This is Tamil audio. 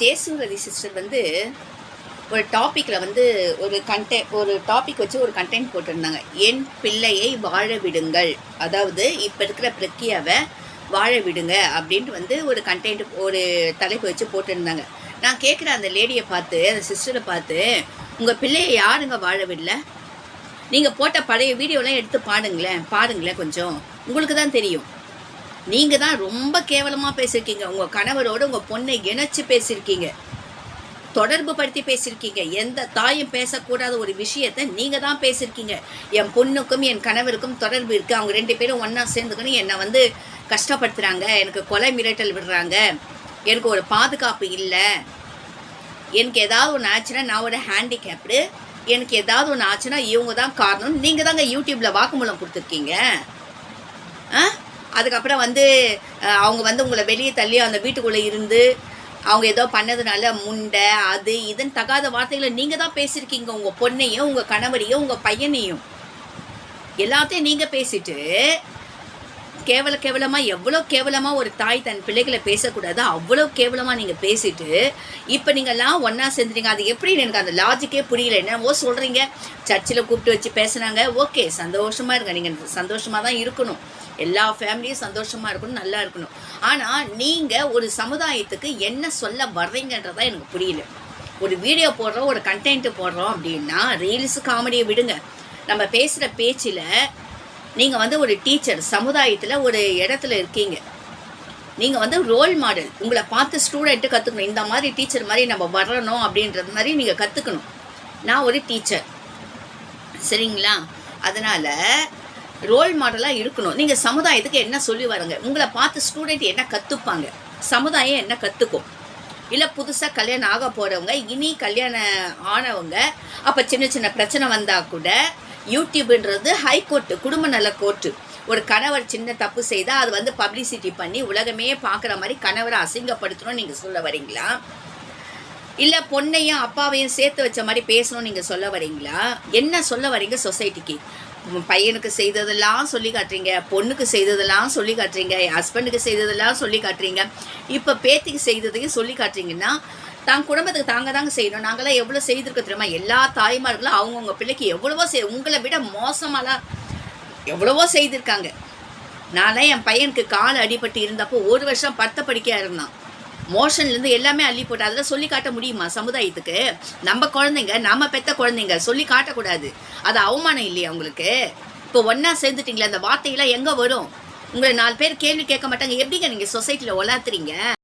ஜேசுரதி சிஸ்டர் வந்து ஒரு டாப்பிக்கில் வந்து ஒரு கண்டெ ஒரு டாபிக் வச்சு ஒரு கண்டென்ட் போட்டிருந்தாங்க. என் பிள்ளையை வாழ விடுங்கள். அதாவது இப்போ இருக்கிற பிரக்கியாவை வாழ விடுங்க அப்படின்ட்டு வந்து ஒரு கண்டென்ட் ஒரு தலைப்பு வச்சு போட்டிருந்தாங்க. நான் கேட்குற அந்த லேடியை பார்த்து அந்த சிஸ்டரை பார்த்து உங்கள் பிள்ளையை யாருங்க வாழ விடல? நீங்கள் போட்ட பழைய வீடியோலாம் எடுத்து பாடுங்களேன் பாருங்களேன் கொஞ்சம். உங்களுக்கு தான் தெரியும். நீங்கள் தான் ரொம்ப கேவலமாக பேசியிருக்கீங்க உங்கள் கணவரோடு உங்கள் பொண்ணை இணைச்சு பேசியிருக்கீங்க தொடர்பு படுத்தி பேசியிருக்கீங்க எந்த தாயும் பேசக்கூடாத ஒரு விஷயத்தை நீங்கள் தான் பேசியிருக்கீங்க என் பொண்ணுக்கும் என் கணவருக்கும் தொடர்பு இருக்குது அவங்க ரெண்டு பேரும் ஒன்றா சேர்ந்துக்கணும் என்னை வந்து கஷ்டப்படுத்துகிறாங்க எனக்கு கொலை மிரட்டல் விடுறாங்க. எனக்கு ஒரு பாதுகாப்பு இல்லை. எனக்கு ஏதாவது ஒன்று ஆச்சுன்னா நான் ஒரு ஹேண்டிகேப்டு எனக்கு ஏதாவது ஒன்று ஆச்சுன்னா இவங்க தான் காரணம். நீங்கள் தாங்க யூடியூப்பில் வாக்குமூலம் கொடுத்துருக்கீங்க. ஆ? அதுக்கப்புறம் வந்து அவங்க வந்து உங்களை வெளியே தள்ளி அந்த வீட்டுக்குள்ளே இருந்து அவங்க ஏதோ பண்ணதுனால முண்டை அது இதுன்னு தகாத வார்த்தைகளை நீங்கள் தான் பேசியிருக்கீங்க. உங்கள் பொண்ணையும் உங்கள் கணவரையும் உங்கள் பையனையும். எல்லாத்தையும் நீங்கள் பேசிட்டு கேவல கேவலமாக எவ்வளோ கேவலமாக ஒரு தாய் தன் பிள்ளைகளை பேசக்கூடாதோ அவ்வளோ கேவலமாக நீங்கள் பேசிட்டு இப்போ நீங்கள்லாம் ஒன்றா சேர்ந்துட்டீங்க. அது எப்படி எனக்கு அந்த லாஜிக்கே புரியல. என்னவோ சொல்கிறீங்க சர்ச்சில் கூப்பிட்டு வச்சு பேசுனாங்க. ஓகே சந்தோஷமாக இருங்க. நீங்கள் சந்தோஷமாக தான் இருக்கணும். எல்லா ஃபேமிலியும் சந்தோஷமாக இருக்கணும் நல்லா இருக்கணும். ஆனால் நீங்கள் ஒரு சமுதாயத்துக்கு என்ன சொல்ல வர்றீங்கன்றதான் எனக்கு புரியல. ஒரு வீடியோ போடுறோம் ஒரு கண்டென்ட் போடுறோம் அப்படின்னா ரீல்ஸு காமெடியை விடுங்க. நம்ம பேசுகிற பேச்சில் நீங்கள் வந்து ஒரு டீச்சர் சமுதாயத்தில் ஒரு இடத்துல இருக்கீங்க. நீங்கள் வந்து ரோல் மாடல் உங்களை பார்த்து ஸ்டூடெண்ட்டு கற்றுக்கணும் இந்த மாதிரி டீச்சர் மாதிரி நம்ம வரணும் அப்படின்றது மாதிரி நீங்கள் கற்றுக்கணும் நான் ஒரு டீச்சர் சரிங்களா? அதனால் ரோல் மாடலாக இருக்கணும். நீங்கள் சமுதாயத்துக்கு என்ன சொல்லி வரங்க உங்களை பார்த்து ஸ்டூடெண்ட் என்ன கற்றுப்பாங்க சமுதாயம் என்ன கற்றுக்கும் இல்லை புதுசாக கல்யாணம் ஆக போகிறவங்க இனி கல்யாணம் ஆனவங்க அப்போ சின்ன சின்ன பிரச்சனை வந்தால் கூட யூடியூப்ன்றது ஹைகோர்ட்டு குடும்ப நல கோர்ட்டு ஒரு கணவர் சின்ன தப்பு செய்தால் அது வந்து பப்ளிசிட்டி பண்ணி உலகமே பார்க்குற மாதிரி கணவரை அசிங்கப்படுத்தணும்னு நீங்கள் சொல்ல வரீங்களா? இல்லை பொண்ணையும் அப்பாவையும் சேர்த்து வச்ச மாதிரி பேசணும்னு நீங்கள் சொல்ல வரீங்களா? என்ன சொல்ல வரீங்க சொசைட்டிக்கு பையனுக்கு செய்ததெல்லாம் சொல்லி காட்டுறீங்க பொண்ணுக்கு செய்ததெல்லாம் சொல்லி காட்டுறீங்க ஹஸ்பண்டுக்கு செய்ததெல்லாம் சொல்லி காட்டுறீங்க. இப்போ பேத்திக்கு செய்ததையும் சொல்லி காட்டுறீங்கன்னா தான் குடும்பத்துக்கு தாங்க தாங்க செய்யணும். நாங்களாம் எவ்வளோ செய்திருக்க தெரியுமா? எல்லா தாய்மார்களும் அவங்கவுங்க பிள்ளைக்கு எவ்வளவோ செய் உங்களை விட மோசமாலாம் எவ்வளவோ செய்திருக்காங்க. நானே என் பையனுக்கு கால் அடிபட்டு இருந்தப்போ ஒரு வருஷம் பத்த படிக்கையாக இருந்தான். மோஷன்லேருந்து எல்லாமே அள்ளி போட்டு அதில் சொல்லி காட்ட முடியுமா சமுதாயத்துக்கு? நம்ம குழந்தைங்க நம்ம பெத்த குழந்தைங்க சொல்லி காட்டக்கூடாது. அது அவமானம் இல்லையா உங்களுக்கு? இப்போ ஒன்றா சேர்ந்துட்டீங்களே அந்த வார்த்தையெல்லாம் எங்கே வரும்? உங்களை நாலு பேர் கேள்வி கேட்க மாட்டாங்க. எப்படிங்க நீங்கள் சொசைட்டியில் ஒலாத்துறீங்க